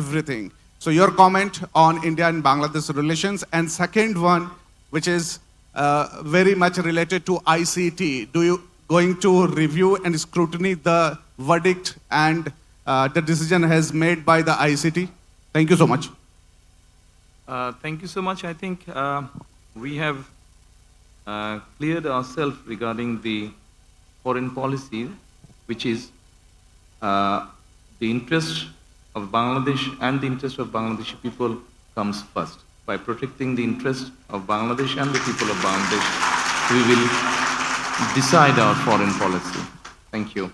everything. So your comment on India and Bangladesh relations, and second one, which is uh, very much related to ICT. Do you going to review and scrutiny the verdict and uh, the decision has made by the ICT? Thank you so much. Uh, Thank you so much. I think uh, we have uh, cleared ourselves regarding the foreign policy, which is uh, the interest of Bangladesh and the interest of Bangladeshi people comes first. By protecting the interest of Bangladesh and the people of Bangladesh, we will decide our foreign policy. Thank you.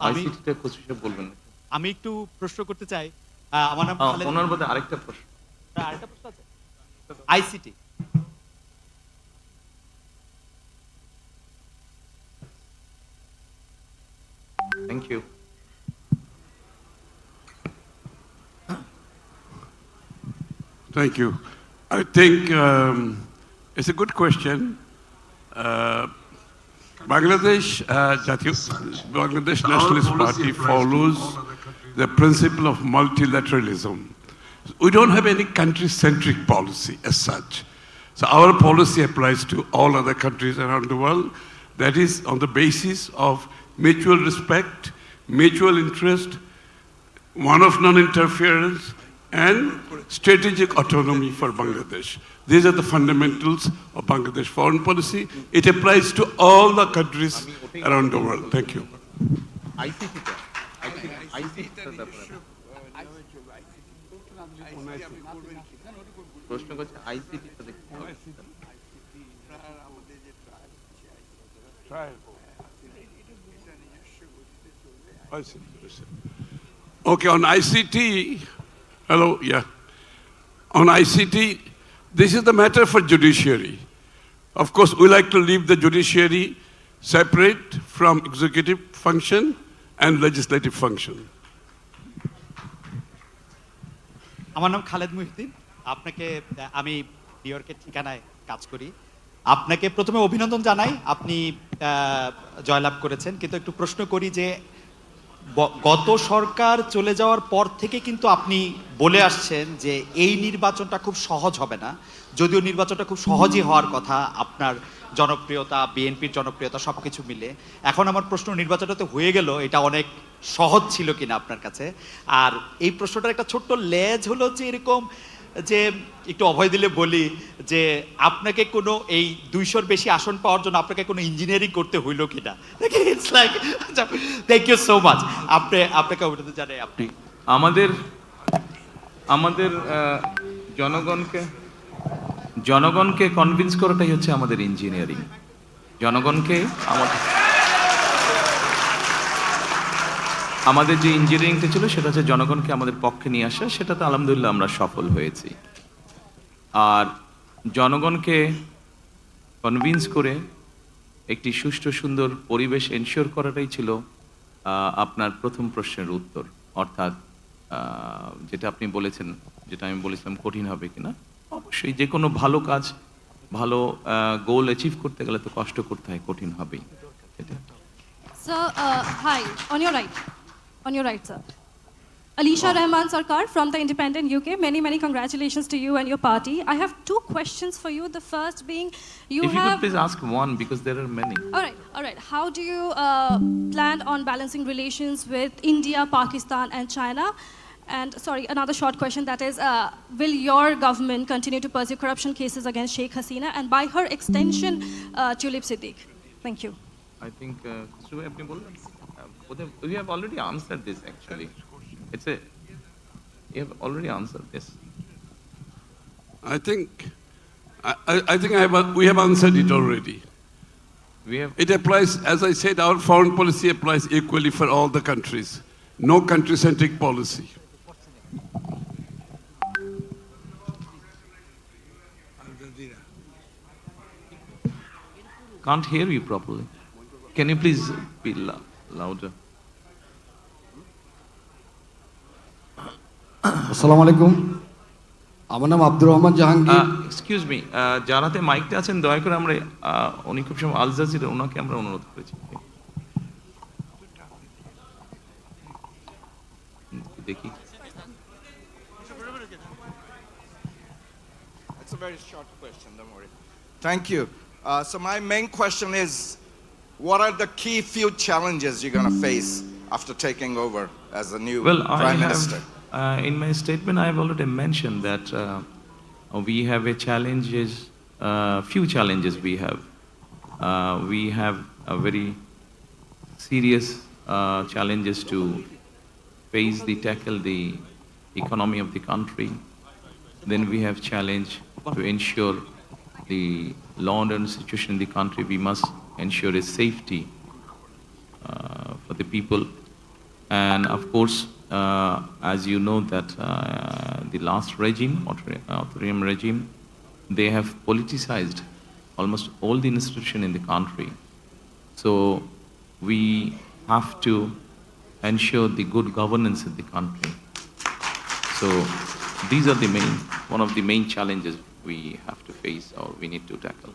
আমি- আইসিটিটা কিছু সব বলবেন আমি একটু প্রশ্ন করতে চাই আমার নাম ওনার মধ্যে আরেকটা প্রশ্ন আরেকটা প্রশ্ন আছে ICT thank you Thank you. I think um, it's a good question. Uh, Bangladesh, uh, Bangladesh Nationalist Party follows the principle of multilateralism. We don't have any country-centric policy as such. So our policy applies to all other countries around the world. That is on the basis of mutual respect, mutual interest, one of non-interference and strategic autonomy for Bangladesh. These are the fundamentals of Bangladesh foreign policy. It applies to all the countries around the world. Thank you. আইসিটিটা আইসিটিটার ব্যাপারে প্রশ্ন করছে আইসিটিটা দেখতে হবে Okay, on ICT, hello, yeah. On ICT, this is the matter for judiciary. Of course, we like to leave the judiciary separate from executive function and legislative function. আমার নাম খালেদ মুহিদ্দিন আপনাকে আমি new ইয়র্কের ঠিকানায় কাজ করি আপনাকে প্রথমে অভিনন্দন জানাই আপনি জয়লাভ করেছেন কিন্তু একটু প্রশ্ন করি যে গত সরকার চলে যাওয়ার পর থেকে কিন্তু আপনি বলে আসছেন যে এই নির্বাচনটা খুব সহজ হবে না। যদিও নির্বাচনটা খুব সহজই হওয়ার কথা, আপনার জনপ্রিয়তা, বিএনপির জনপ্রিয়তা সব কিছু মিলে। এখন আমার প্রশ্ন, নির্বাচনটা তো হয়ে গেল, এটা অনেক সহজ ছিল কিনা আপনার কাছে? আর এই প্রশ্নটার একটা ছোট্ট লেজ হলো যে এরকম যে একটু অভয় দিলে বলি যে আপনাকে কোনো এই দুইশোর বেশি আসন পাওয়ার জন্য আপনাকে কোনো ইঞ্জিনিয়ারিং করতে হইল কিনা? It's like thank you so much আপনি, আপনাকে অভিনন্দন জানাই আপনি। আমাদের আমাদের জনগণকে জনগণকে কনভিন্স করাটাই হচ্ছে আমাদের ইঞ্জিনিয়ারিং জনগণকে আমাদের আমাদের যে ইঞ্জিনিয়ারিংটা ছিল সেটা হচ্ছে জনগণকে আমাদের পক্ষে নিয়ে আসা সেটাতে আলহামদুলিল্লাহ আমরা সফল হয়েছি। আর জনগণকে কনভিন্স করে একটি সুষ্ঠু সুন্দর পরিবেশ এনশিওর করাটাই ছিল আপনার প্রথম প্রশ্নের উত্তর। অর্থাৎ যেটা আপনি বলেছেন যেটা আমি বলেছিলাম কঠিন হবে কিনা অবশ্যই যে কোনো ভালো কাজ ভালো গোল অ্যাচিভ করতে গেলে তো কষ্ট করতে হয় কঠিন হবেই। এটা Sir, uh. On your right, sir. Alisha Rahman Sarkar from the Independent UK. Many, many congratulations to you and your party. I have two questions for you. The first being, you if you could please ask one because there are many All right, all right. How do you uh, plan on balancing relations with India, Pakistan, and China? And sorry, another short question that is, uh, will your government continue to pursue corruption cases against Sheikh Hasina and by her extension, uh, Tulip Siddiq? Thank you. I think uh, we have already answered this actually. It's a you have already answered this. I think I, I think I have, we have answered it already. We have it applies, as I said, our foreign policy applies equally for all the countries. No country-centric policy. Can't hear you properly. Can you please be loud? Louder আসসালামু আলাইকুম আমার নাম Abdur Rahman Jahangir. Excuse me যারাতে মাইকটা আছেন দয়া করে আমরা আহ, উনি খুব সময় আল জাজিরা ওনাকে আমরা অনুরোধ করেছি। দেখি। It's a very short question, don't worry. Thank you. Uh, so my main question is, what are the key few challenges you're going to face after taking over as the new Well, I prime minister? have, uh, in my statement, I have already mentioned that uh, we have a challenges, uh, few challenges we have. Uh, we have a very serious uh, challenges to face the tackle the economy of the country. Then we have challenge to ensure the law and order situation in the country. We must ensure a safety uh, for the people. And of course, uh, as you know that uh, the last regime, author- authoritarian regime, they have politicized almost all the institution in the country. So we have to ensure the good governance in the country. So these are the main, one of the main challenges we have to face or we need to tackle.